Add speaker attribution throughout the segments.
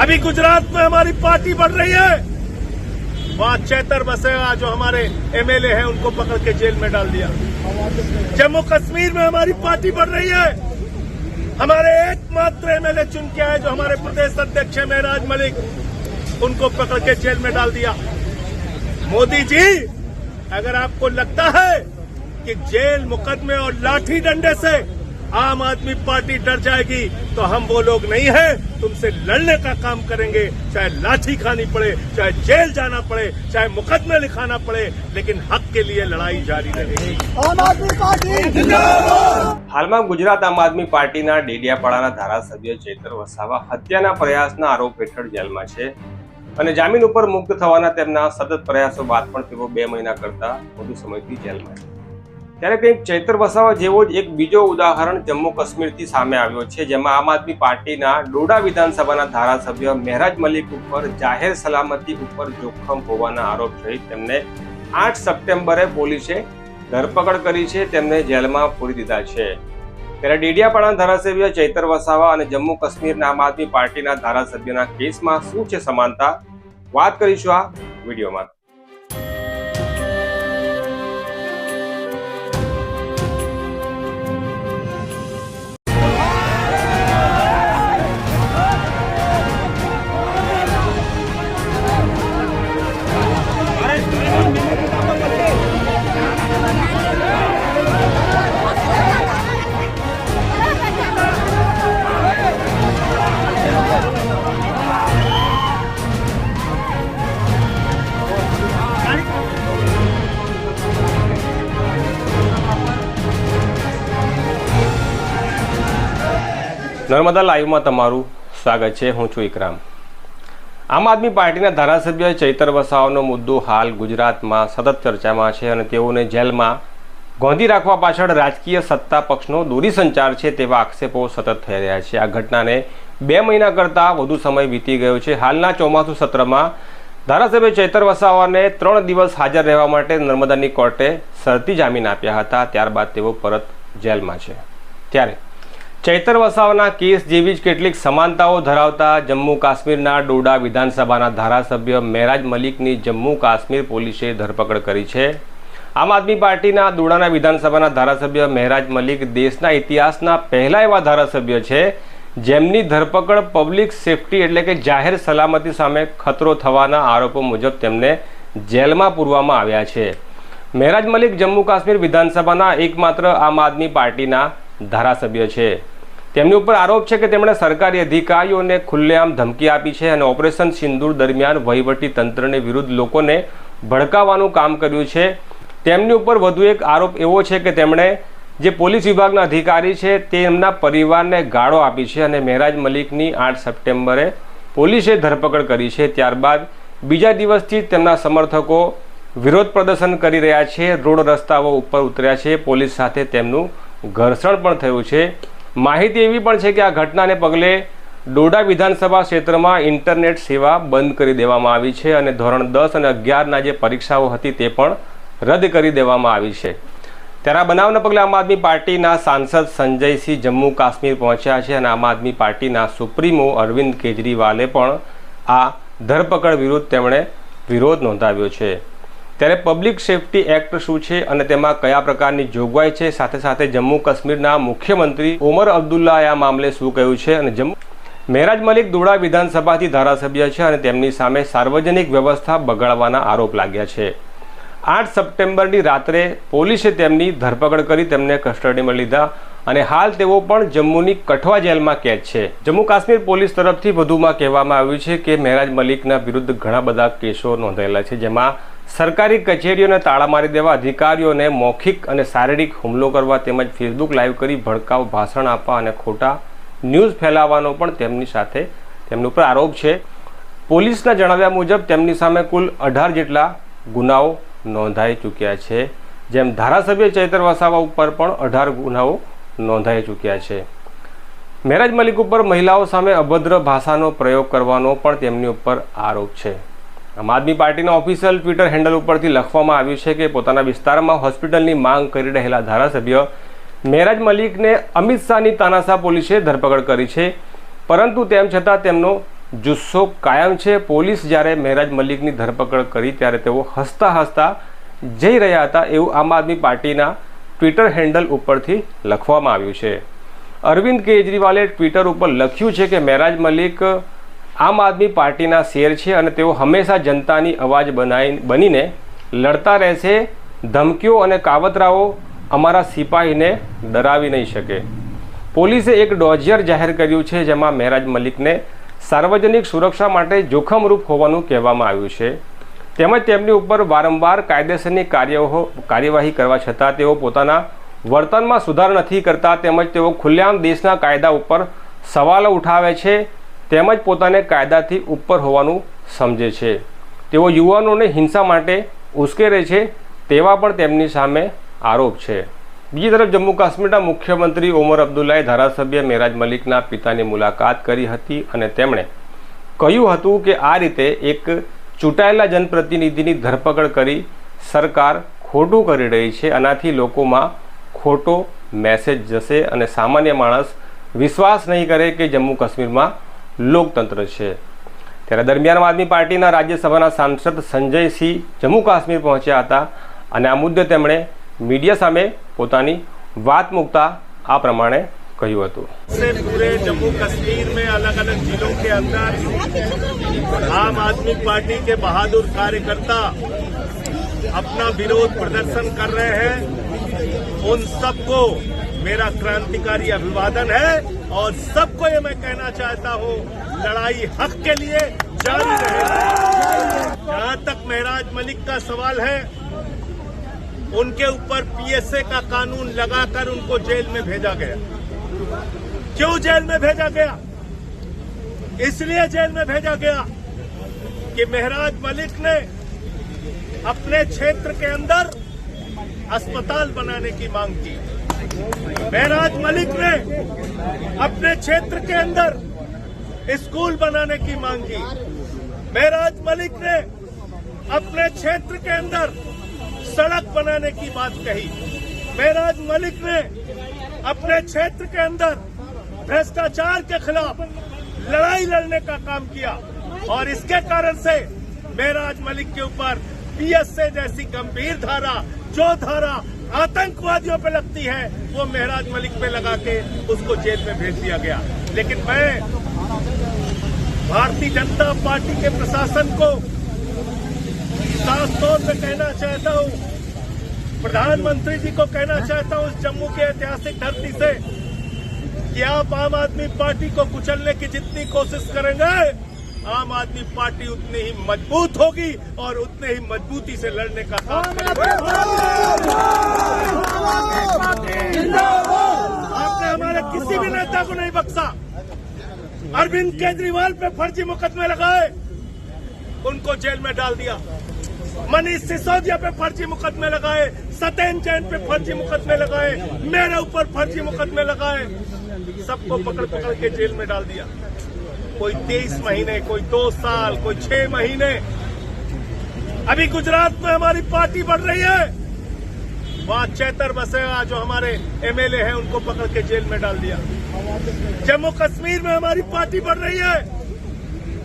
Speaker 1: अभी गुजरात में हमारी पार्टी बढ़ रही है। वहाँ चैतर बसेगा जो हमारे एमएलए हैं, उनको पकड़ के जेल में डाल दिया। जम्मू कश्मीर में हमारी पार्टी बढ़ रही है। हमारे एकमात्र एमएलए चुन के आए, जो हमारे प्रदेश अध्यक्ष है, महराज मलिक, उनको पकड़ के जेल में डाल दिया। मोदी जी, अगर आपको लगता है कि जेल मुकदमे और लाठी डंडे से आम आदमी पार्टी डर जाएगी तो हम वो लोग नहीं हैं तुमसे लड़ने का काम करेंगे चाहे लाठी खानी पड़े चाहे जेल जाना पड़े चाहे मुकदमे लिखाना पड़े लेकिन हक के लिए लड़ाई जारी रहेगी
Speaker 2: આમ આદમી પાર્ટી
Speaker 3: હાલમાં ગુજરાત આમ આદમી પાર્ટીના ડેડિયાપાડાના ધારાસભ્ય ચેતર વસાવા હત્યાના પ્રયાસના આરોપ હેઠળ જેલમાં છે અને જામીન ઉપર મુક્ત થવાના તેમના સતત પ્રયાસો બાદ પણ તેઓ બે મહિના કરતા વધુ સમયથી જેલમાં છે ત્યારે કંઈક ચૈતર વસાવા જેવો જ એક બીજો ઉદાહરણ જમ્મુ કાશ્મીરથી સામે આવ્યો છે, જેમાં આમ આદમી પાર્ટીના ડોડા વિધાનસભાના ધારાસભ્ય મહેરાજ મલિક ઉપર જાહેર સલામતી ઉપર જોખમ હોવાના આરોપ સહિત તેમને આઠ સપ્ટેમ્બરે પોલીસે ધરપકડ કરી છે, તેમને જેલમાં પૂરી દીધા છે. ત્યારે ડેડિયાપાડા ધારાસભ્ય ચૈતર વસાવા અને જમ્મુ કાશ્મીરના આમ આદમી પાર્ટીના ધારાસભ્યના કેસમાં શું છે સમાનતા? વાત કરીશું આ વિડીયોમાં. નર્મદા લાઈવમાં તમારું સ્વાગત છે. હું છું ઇકરામ. આમ આદમી પાર્ટીના ધારાસભ્ય ચૈતર વસાવાનો મુદ્દો હાલ ગુજરાતમાં સતત ચર્ચામાં છે અને તેઓને જેલમાં ગોંધી રાખવા પાછળ રાજકીય સત્તા પક્ષનો દોરી સંચાર છે તેવા આક્ષેપો સતત થઈ રહ્યા છે. આ ઘટનાને બે મહિના કરતાં વધુ સમય વીતી ગયો છે. હાલના ચોમાસુ સત્રમાં ધારાસભ્ય ચૈતર વસાવાને ત્રણ દિવસ હાજર રહેવા માટે નર્મદાની કોર્ટે શરતી જામીન આપ્યા હતા. ત્યારબાદ તેઓ પરત જેલમાં છે. ત્યારે ચૈતર વસાવાના કેસ જેવી જ કેટલીક સમાનતાઓ ધરાવતા જમ્મુ કાશ્મીરના ડોડા વિધાનસભાના ધારાસભ્ય મહેરાજ મલિકની જમ્મુ કાશ્મીર પોલીસે ધરપકડ કરી છે. આમ આદમી પાર્ટીના દોડાના વિધાનસભાના ધારાસભ્ય મહેરાજ મલિક દેશના ઇતિહાસના પહેલા એવા ધારાસભ્ય છે, જેમની ધરપકડ પબ્લિક સેફટી એટલે કે જાહેર સલામતી સામે ખતરો થવાના આરોપો મુજબ તેમને જેલમાં પૂરવામાં આવ્યા છે. મહેરાજ મલિક જમ્મુ કાશ્મીર વિધાનસભાના એકમાત્ર આમ આદમી પાર્ટીના ધારાસભ્ય છે. તેમની ઉપર આરોપ છે કે તેમણે સરકારી અધિકારીઓને ખુલ્લેઆમ ધમકી આપી છે અને ઓપરેશન સિંદૂર દરમિયાન વહીવટી તંત્રને વિરુદ્ધ લોકોને ભડકાવવાનું કામ કર્યું છે. તેમની ઉપર વધુ એક આરોપ એવો છે કે તેમણે જે પોલીસ વિભાગના અધિકારી છે તેમના પરિવારને ગાળો આપી છે અને મહેરાજ મલિકની આઠ સપ્ટેમ્બરે પોલીસે ધરપકડ કરી છે. ત્યારબાદ બીજા દિવસથી તેમના સમર્થકો વિરોધ પ્રદર્શન કરી રહ્યા છે. રોડ રસ્તાઓ ઉપર ઉતર્યા છે. પોલીસ સાથે તેમનું ઘર્ષણ પણ થયું છે. માહિતી એવી પણ છે કે આ ઘટનાને પગલે ડોડા વિધાનસભા ક્ષેત્રમાં ઇન્ટરનેટ સેવા બંધ કરી દેવામાં આવી છે અને ધોરણ દસ અને અગિયારના જે પરીક્ષાઓ હતી તે પણ રદ કરી દેવામાં આવી છે. ત્યારે આ બનાવના પગલે આમ આદમી પાર્ટીના સાંસદ સંજયસિંહ જમ્મુ કાશ્મીર પહોંચ્યા છે અને આમ આદમી પાર્ટીના સુપ્રીમો અરવિંદ કેજરીવાલે પણ આ ધરપકડ વિરુદ્ધ તેમણે વિરોધ નોંધાવ્યો છે. ત્યારે પબ્લિક સેફટી એક્ટ શું છે અને તેમાં કયા પ્રકારની જોગવાઈ છે? સાથે સાથે જમ્મુ કાશ્મીરના મુખ્યમંત્રી ઓમર અબ્દુલ્લાએ આ મામલે શું કહ્યું છે અને જમ્મુ મહેરાજ મલિક દોડા વિધાનસભાથી ધારાસભ્ય છે અને તેમની સામે સાર્વજનિક વ્યવસ્થા બગાડવાના આરોપ લાગ્યા છે. આઠ સપ્ટેમ્બરની રાત્રે પોલીસે તેમની ધરપકડ કરી તેમને કસ્ટડીમાં લીધા અને હાલ તેઓ પણ જમ્મુની કઠવા જેલમાં કેદ છે. જમ્મુ કાશ્મીર પોલીસ તરફથી વધુમાં કહેવામાં આવ્યું છે કે મહેરાજ મલિકના વિરુદ્ધ ઘણા બધા કેસો નોંધાયેલા છે, જેમાં સરકારી કચેરીઓને તાળા મારી દેવા અધિકારીઓને મૌખિક અને શારીરિક હુમલો કરવા તેમજ ફેસબુક લાઈવ કરી ભડકાવ, ભાષણ આપવા અને ખોટા ન્યૂઝ ફેલાવવાનો પણ તેમની સાથે તેમની ઉપર આરોપ છે. પોલીસના જણાવ્યા મુજબ તેમની સામે કુલ અઢાર જેટલા ગુનાઓ નોંધાઈ ચૂક્યા છે. જેમ ધારાસભ્ય ચૈતર વસાવા ઉપર પણ અઢાર ગુનાઓ નોંધાઈ ચૂક્યા છે. મેરાજ મલિક ઉપર મહિલાઓ સામે અભદ્ર ભાષાનો પ્રયોગ કરવાનો પણ તેમની ઉપર આરોપ છે. આમ આદમી પાર્ટીના ઓફિશિયલ ટ્વિટર હેન્ડલ ઉપરથી લખવામાં આવ્યું છે કે પોતાના વિસ્તારમાં હોસ્પિટલની માંગ કરી રહેલા ધારાસભ્ય મહેરાજ મલિકને અમિત શાહની તાનાશાહ પોલીસે ધરપકડ કરી છે. પરંતુ તેમ છતાં તેમનો જુસ્સો કાયમ છે. પોલીસ જ્યારે મહેરાજ મલિકની ધરપકડ કરી ત્યારે તેઓ હસતા હસતા જઈ રહ્યા હતા એવું આમ આદમી પાર્ટીના ટ્વિટર હેન્ડલ ઉપરથી લખવામાં આવ્યું છે. અરવિંદ કેજરીવાલે ટ્વિટર ઉપર લખ્યું છે કે મહેરાજ મલિક આમ આદમી પાર્ટીના શેર છે અને તેઓ હંમેશા જનતાની અવાજ બનાવી બનીને લડતા રહેશે. ધમકીઓ અને કાવતરાઓ અમારા સિપાહીને ડરાવી નહીં શકે. પોલીસે એક ડોઝિયર જાહેર કર્યું છે જેમાં મહેરાજ મલિકને સાર્વજનિક સુરક્ષા માટે જોખમરૂપ હોવાનું કહેવામાં આવ્યું છે. તેમજ તેમની ઉપર વારંવાર કાયદેસરની કાર્યો કાર્યવાહી કરવા છતાં તેઓ પોતાના વર્તનમાં સુધાર નથી કરતા તેમજ તેઓ ખુલ્લેઆમ દેશના કાયદા ઉપર સવાલો ઉઠાવે છે. તેમજ પોતાને કાયદાથી ઉપર હોવાનું સમજે છે. તેઓ યુવાનોને હિંસા માટે ઉશ્કેરે છે તેવા પણ તેમની સામે આરોપ છે. બીજી તરફ જમ્મુ કાશ્મીરના મુખ્યમંત્રી ઓમર અબ્દુલ્લાએ ધારાસભ્ય મેરાજ મલિકના પિતાની મુલાકાત કરી હતી અને તેમણે કહ્યું હતું કે આ રીતે એક ચૂંટાયેલા જનપ્રતિનિધિની ધરપકડ કરી સરકાર ખોટું કરી રહી છે. આનાથી લોકોમાં ખોટો મેસેજ જશે અને સામાન્ય માણસ વિશ્વાસ નહીં કરે કે જમ્મુ કાશ્મીરમાં લોકતંત્ર છે ત્યારે દરમિયાન આમ આદમી પાર્ટીના રાજ્યસભાના સાંસદ સંજયસિંહ જમ્મુ કાશ્મીર પહોંચ્યા હતા અને આ મુદ્દે તેમણે મીડિયા સામે પોતાની વાત મૂકતા આ પ્રમાણે કહ્યું હતું
Speaker 1: से पूरे जम्मू कश्मीर में अलग अलग जिलों के अंदर आम आदमी पार्टी के बहादुर कार्यकर्ता अपना विरोध प्रदर्शन कर रहे हैं उन सबको मेरा क्रांतिकारी अभिवादन है और सबको ये मैं कहना चाहता हूँ, लड़ाई हक के लिए जारी रहेगी जहाँ तक महराज मलिक का सवाल है, उनके ऊपर पीएसए का कानून लगाकर उनको जेल में भेजा गया। क्यों जेल में भेजा गया? इसलिए जेल में भेजा गया कि महराज मलिक ने अपने क्षेत्र के अंदर अस्पताल बनाने की मांग की। महराज मलिक ने अपने क्षेत्र के अंदर स्कूल बनाने की मांग की। महराज मलिक ने अपने क्षेत्र के अंदर सड़क बनाने की बात कही। महराज मलिक ने अपने क्षेत्र के अंदर भ्रष्टाचार के खिलाफ लड़ाई लड़ने का काम किया और इसके कारण से महराज मलिक के ऊपर पीएसए जैसी गंभीर धारा जो धारा आतंकवादियों पे लगती है, वो मेहराज मलिक पे लगा के उसको जेल में भेज दिया गया। लेकिन मैं भारतीय जनता पार्टी के प्रशासन को साफ़ तौर पे कहना चाहता हूँ, प्रधानमंत्री जी को कहना चाहता हूँ इस जम्मू के ऐतिहासिक धरती से कि आप आम आदमी पार्टी को कुचलने की जितनी कोशिश करेंगे, आम आदमी पार्टी उतनी ही मज़बूत होगी और उतने ही मजबूती से लड़ने का काम अरविंद केजरीवाल पे फर्जी मुकदमे लगाए। उनको जेल में डाल दिया। मनीष सिसोदिया पे फर्जी मुकदमे लगाए। सत्यन जैन पे फर्जी मुकदमे लगाए। मेरे ऊपर फर्जी मुकदमे लगाए। सबको पकड़ पकड़ के जेल में डाल दिया। कोई तेईस महीने, कोई दो साल, कोई छह महीने। अभी गुजरात में हमारी पार्टी बढ़ रही है। वहाँ चैतर बसेगा जो हमारे एमएलए हैं, उनको पकड़ के जेल में डाल दिया। जम्मू कश्मीर में हमारी पार्टी बढ़ रही है।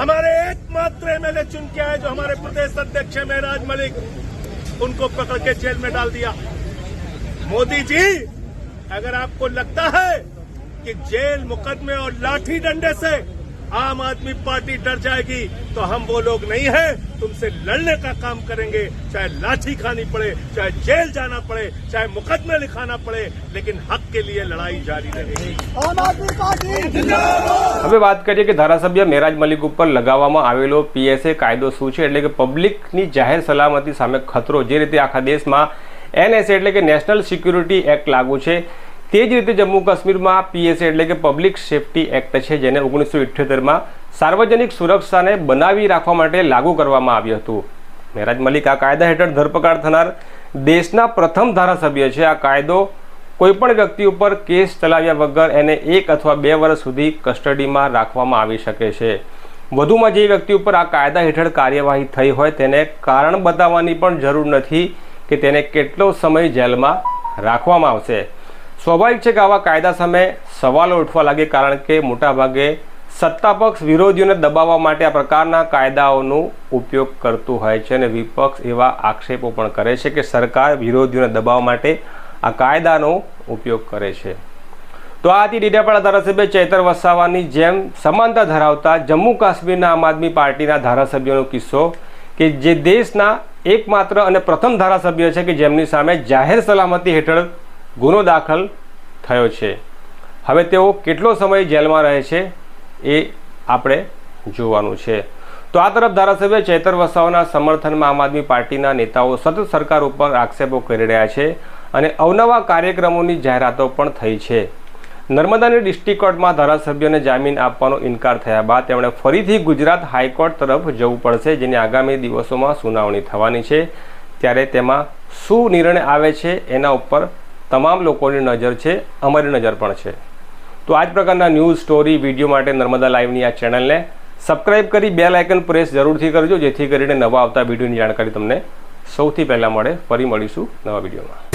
Speaker 1: हमारे एकमात्र एमएलए चुन के आए जो हमारे प्रदेश अध्यक्ष है, महराज मलिक। उनको पकड़ के जेल में डाल दिया। मोदी जी, अगर आपको लगता है कि जेल मुकदमे और लाठी डंडे से आम आदमी पार्टी डर जाएगी तो हम वो लोग नहीं हैं तुमसे लड़ने का काम करेंगे चाहे लाठी खानी पड़े चाहे जेल जाना पड़े चाहे मुकदमे लिखाना पड़े लेकिन हक के लिए लड़ाई जारी रहेगी
Speaker 2: आम आदमी पार्टी जिंदाबाद
Speaker 3: હવે વાત કરીએ કે ધારાસભ્ય મેરાજ મલિક ઉપર લગાવવામાં આવેલો પીએસએ કાયદો શું છે એટલે કે પબ્લિકની જાહેર સલામતી સામે ખતરો જે રીતે આખા દેશમાં એનએસએ એટલે કે નેશનલ સિક્યુરિટી એક્ટ લાગુ છે તે જ રીતે જમ્મુ કાશ્મીરમાં પીએસએ એટલે કે પબ્લિક સેફટી એક્ટ છે, જેને ઓગણીસો ઇઠ્યોતેરમાં સાર્વજનિક સુરક્ષાને બનાવી રાખવા માટે લાગુ કરવામાં આવ્યું હતું. મેરાજ મલિક, આ કાયદા હેઠળ ધરપકડ થનાર દેશના પ્રથમ ધારાસભ્ય છે. આ કાયદો કોઈપણ વ્યક્તિ ઉપર કેસ ચલાવ્યા વગર એને એક અથવા બે વર્ષ સુધી કસ્ટડીમાં રાખવામાં આવી શકે છે. વધુમાં જે વ્યક્તિ ઉપર આ કાયદા હેઠળ કાર્યવાહી થઈ હોય તેને કારણ બતાવવાની પણ જરૂર નથી કે તેને કેટલો સમય જેલમાં રાખવામાં આવશે. સ્વાભાવિક છે કે આવા કાયદા સામે સવાલો ઉઠવા લાગે કારણ કે મોટાભાગે સત્તાપક્ષ વિરોધીઓને દબાવવા માટે આ પ્રકારના કાયદાઓનો ઉપયોગ કરતું હોય છે અને વિપક્ષ એવા આક્ષેપો પણ કરે છે કે સરકાર વિરોધીઓને દબાવવા માટે આ કાયદાનો ઉપયોગ કરે છે. તો આથી ડેડિયાપાડા ધારાસભ્ય ચૈતર વસાવાની જેમ સમાનતા ધરાવતા જમ્મુ કાશ્મીરના આમ આદમી પાર્ટીના ધારાસભ્યોનો કિસ્સો કે જે દેશના એકમાત્ર અને પ્રથમ ધારાસભ્ય છે કે જેમની સામે જાહેર સલામતી હેઠળ ગુનો દાખલ થયો છે. હવે તેઓ કેટલો સમય જેલમાં રહે છે એ આપણે જોવાનું છે. તો આ તરફ ધારાસભ્ય ચેતર વસાવાના સમર્થનમાં આમ આદમી પાર્ટીના નેતાઓ સતત સરકાર ઉપર આક્ષેપો કરી રહ્યા છે અને અવનવા કાર્યક્રમોની જાહેરાતો પણ થઈ છે. નર્મદાની ડિસ્ટ્રિક્ટ કોર્ટમાં ધારાસભ્યોને જામીન આપવાનો ઇનકાર થયા બાદ તેમણે ફરીથી ગુજરાત હાઈકોર્ટ તરફ જવું પડશે, જેની આગામી દિવસોમાં સુનાવણી થવાની છે. ત્યારે તેમાં શું નિર્ણય આવે છે એના ઉપર તમામ લોકોની નજર છે, અમારી નજર પણ છે. તો આ જ પ્રકારના ન્યૂઝ સ્ટોરી વીડિયો માટે નર્મદા લાઈવની આ ચેનલને સબસ્ક્રાઇબ કરી બે લાઇકન પ્રેસ જરૂરથી કરજો, જેથી કરીને નવા આવતા વિડીયોની જાણકારી તમને સૌથી પહેલાં મળે. ફરી મળીશું નવા વિડીયોમાં